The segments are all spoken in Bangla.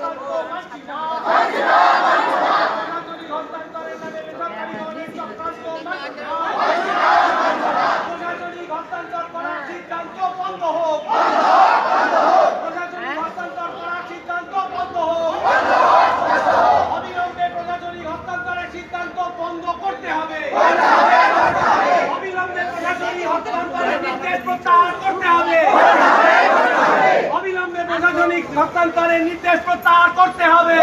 Lagu. হস্তান্তরের নির্দেশ প্রত্যাহার করতে হবে।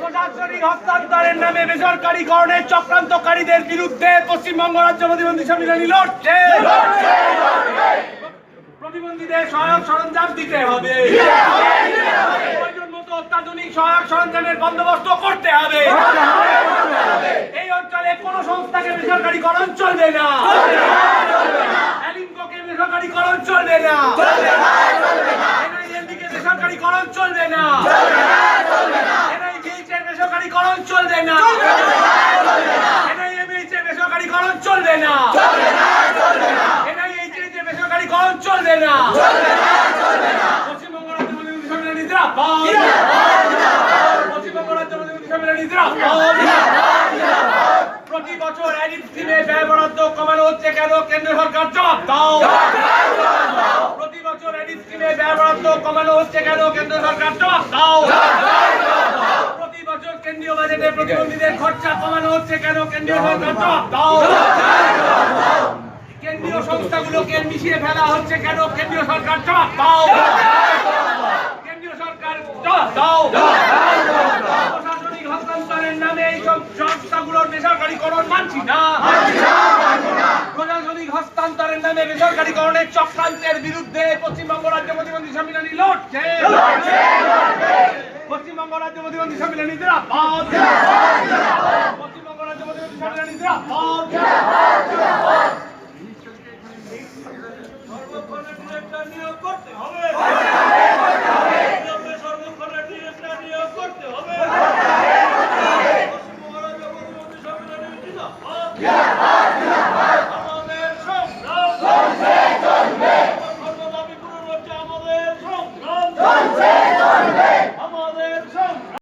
প্রশাসনিক হস্তান্তরের নামে বেসরকারীকরণের চক্রান্তকারীদের বিরুদ্ধে পশ্চিমবঙ্গ রাজ্য প্রতিবন্ধী সম্মিলনী লড়ছে। প্রতিবন্ধীদের সহায়ক সরঞ্জাম দিতে হবে। অত্যাধুনিক সহায়ক সরঞ্জামের বন্দোবস্ত করতে হবে। এই অঞ্চলে কোন সংস্থাকে বেসরকারীকরণ চলবে না। চলবে না। NILD কে বেসরকারীকরণ চলবে না। NIVH এর বেসরকারীকরণ চলবে না। NIMH এর বেসরকারীকরণ চলবে না। NIH এর বেসরকারীকরণ চলবে না। পশ্চিমবঙ্গ রাজ্য প্রতিনিধি সম্মেলনী জিন্দাবাদ পশ্চিমবঙ্গ প্রতি বছর অ্যাডিট স্কিমে ব্যয় কমানো হচ্ছে কেন? কেন্দ্র সরকার জবাব দাও। স্কিমে ব্যয় বরাদ্দ কমানো হচ্ছে কেন? কেন্দ্র সরকার জবাব দাও। প্রতি বছর কেন্দ্রীয় বাজেটে প্রতিবন্ধীদের খরচা কমানো হচ্ছে কেন? কেন্দ্রীয় সরকার জবাব দাও। কেন্দ্রীয় সংস্থাগুলোকে মিশিয়ে ফেলা হচ্ছে কেন? কেন্দ্রীয় সরকার জবাব দাও। কেন্দ্রীয় সরকার জবাব দাও। প্রশাসনিক হস্তান্তরের নামে এই সব সংস্থাগুলোর বেসরকারীকরণ মানছি না। প্রশাসনিক নামে বেসরকারীকরণের চক্রান্তের বিরুদ্ধে পশ্চিমবঙ্গ রাজ্য প্রতিবন্ধী সম্মিলনী লড়ছে। পশ্চিমবঙ্গ রাজ্য প্রতিবন্ধী সম্মিলনী জিন্দাবাদ